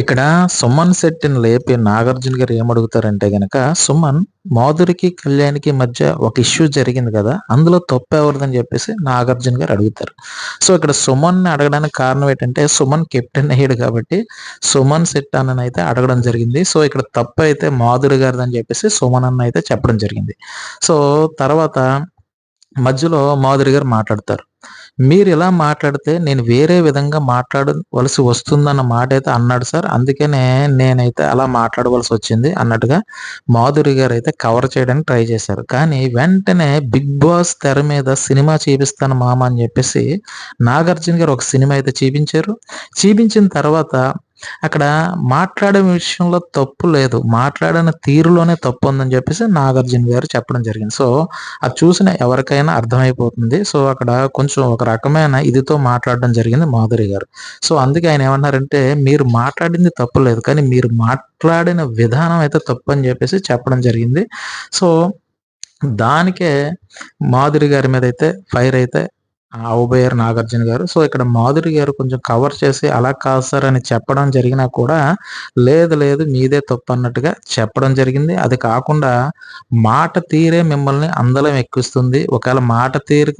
ఇక్కడ సుమన్ శెట్టిని లేపి నాగార్జున గారు ఏమడుగుతారంటే గనక సుమన్ మాధురికి కళ్యాణ్కి మధ్య ఒక ఇష్యూ జరిగింది కదా అందులో తప్పు ఎవరిదని చెప్పేసి నాగార్జున గారు అడుగుతారు. సో ఇక్కడ సుమన్ అడగడానికి కారణం ఏంటంటే సుమన్ కెప్టెన్ అయ్యాడు కాబట్టి సుమన్ సెట్ అన్న అయితే అడగడం జరిగింది. సో ఇక్కడ తప్పు అయితే మాధురి గారిదని చెప్పేసి సుమన్ అన్న అయితే చెప్పడం జరిగింది. సో తర్వాత మధ్యలో మాధురి గారు మాట్లాడతారు. మీరు ఇలా మాట్లాడితే నేను వేరే విధంగా మాట్లాడవలసి వస్తుందన్న మాట అయితే అన్నాడు సార్. అందుకనే నేనైతే అలా మాట్లాడవలసి వచ్చింది అన్నట్టుగా మాధురి గారు అయితే కవర్ చేయడానికి ట్రై చేశారు. కానీ వెంటనే బిగ్ బాస్ తెర మీద సినిమా చూపిస్తాను మామ అని చెప్పేసి నాగార్జున గారు ఒక సినిమా అయితే చూపించారు. చూపించిన తర్వాత అక్కడ మాట్లాడే విషయంలో తప్పు లేదు. మాట్లాడిన తీరులోనే తప్పు ఉందని చెప్పేసి నాగార్జున గారు చెప్పడం జరిగింది. సో అది చూసిన ఎవరికైనా అర్థమైపోతుంది. సో అక్కడ కొంచెం ఒక రకమైన ఇదితో మాట్లాడడం జరిగింది మాధురి గారు. సో అందుకే ఆయన ఏమన్నారంటే మీరు మాట్లాడింది తప్పు లేదు కానీ మీరు మాట్లాడిన విధానం అయితే తప్పు అని చెప్పేసి చెప్పడం జరిగింది. సో దానికే మాధురి గారి మీద అయితే ఫైర్ అయితే ఔబయ్యర్ నాగార్జున గారు. సో ఇక్కడ మాధురి గారు కొంచెం కవర్ చేసి అలా కాదు సార్ అని చెప్పడం జరిగినా కూడా లేదు లేదు మీదే తప్పు అన్నట్టుగా చెప్పడం జరిగింది. అది కాకుండా మాట తీరే మిమ్మల్ని అందలం ఎక్కిస్తుంది. ఒకవేళ మాట తీరు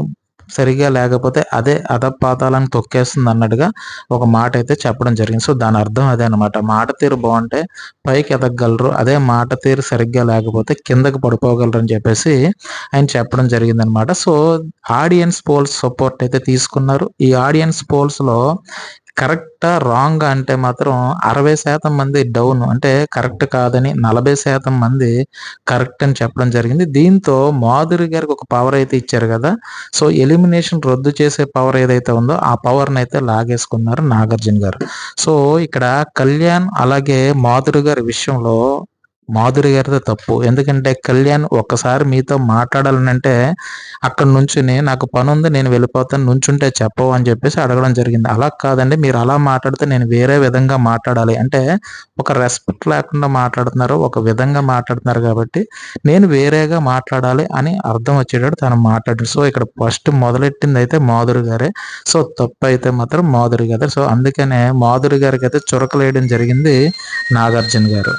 సరిగా లేకపోతే అదే అధపాతాలను తొక్కేస్తుంది అన్నట్టుగా ఒక మాట అయితే చెప్పడం జరిగింది. సో దాని అర్థం అదే అనమాట మాట తీరు బాగుంటే పైకి ఎదగలరు అదే మాట తీరు సరిగ్గా లేకపోతే కిందకి పడిపోగలరు అని చెప్పేసి ఆయన చెప్పడం జరిగింది అనమాట సో ఆడియన్స్ పోల్స్ సపోర్ట్ అయితే తీసుకున్నారు. ఈ ఆడియన్స్ పోల్స్లో కరెక్టా రాంగ్ అంటే మాత్రం అరవై శాతం మంది డౌన్. అంటే కరెక్ట్ కాదని నలభై శాతం మంది కరెక్ట్ అని చెప్పడం జరిగింది. దీంతో మాధురి గారికి ఒక పవర్ అయితే ఇచ్చారు కదా. సో ఎలిమినేషన్ రద్దు చేసే పవర్ ఏదైతే ఉందో ఆ పవర్ని అయితే లాగేసుకున్నారు నాగార్జున గారు. సో ఇక్కడ కళ్యాణ్ అలాగే మాధురి గారి విషయంలో మాధురి గారితో తప్పు. ఎందుకంటే కళ్యాణ్ ఒక్కసారి మీతో మాట్లాడాలనంటే అక్కడ నుంచుని నాకు పని ఉంది నేను వెళ్ళిపోతాను నుంచుంటే చెప్పవు అని చెప్పేసి అడగడం జరిగింది. అలా కాదండి మీరు అలా మాట్లాడితే నేను వేరే విధంగా మాట్లాడాలి. అంటే ఒక రెస్పెక్ట్ లేకుండా మాట్లాడుతున్నారు ఒక విధంగా మాట్లాడుతున్నారు కాబట్టి నేను వేరేగా మాట్లాడాలి అని అర్థం వచ్చేటట్టు తను మాట్లాడారు సో ఇక్కడ ఫస్ట్ మొదలెట్టింది అయితే మాధురి గారే. సో తప్పు అయితే మాత్రం మాధురి గారు సో అందుకనే మాధురి గారికి అయితే చురకలేయడం జరిగింది నాగార్జున గారు.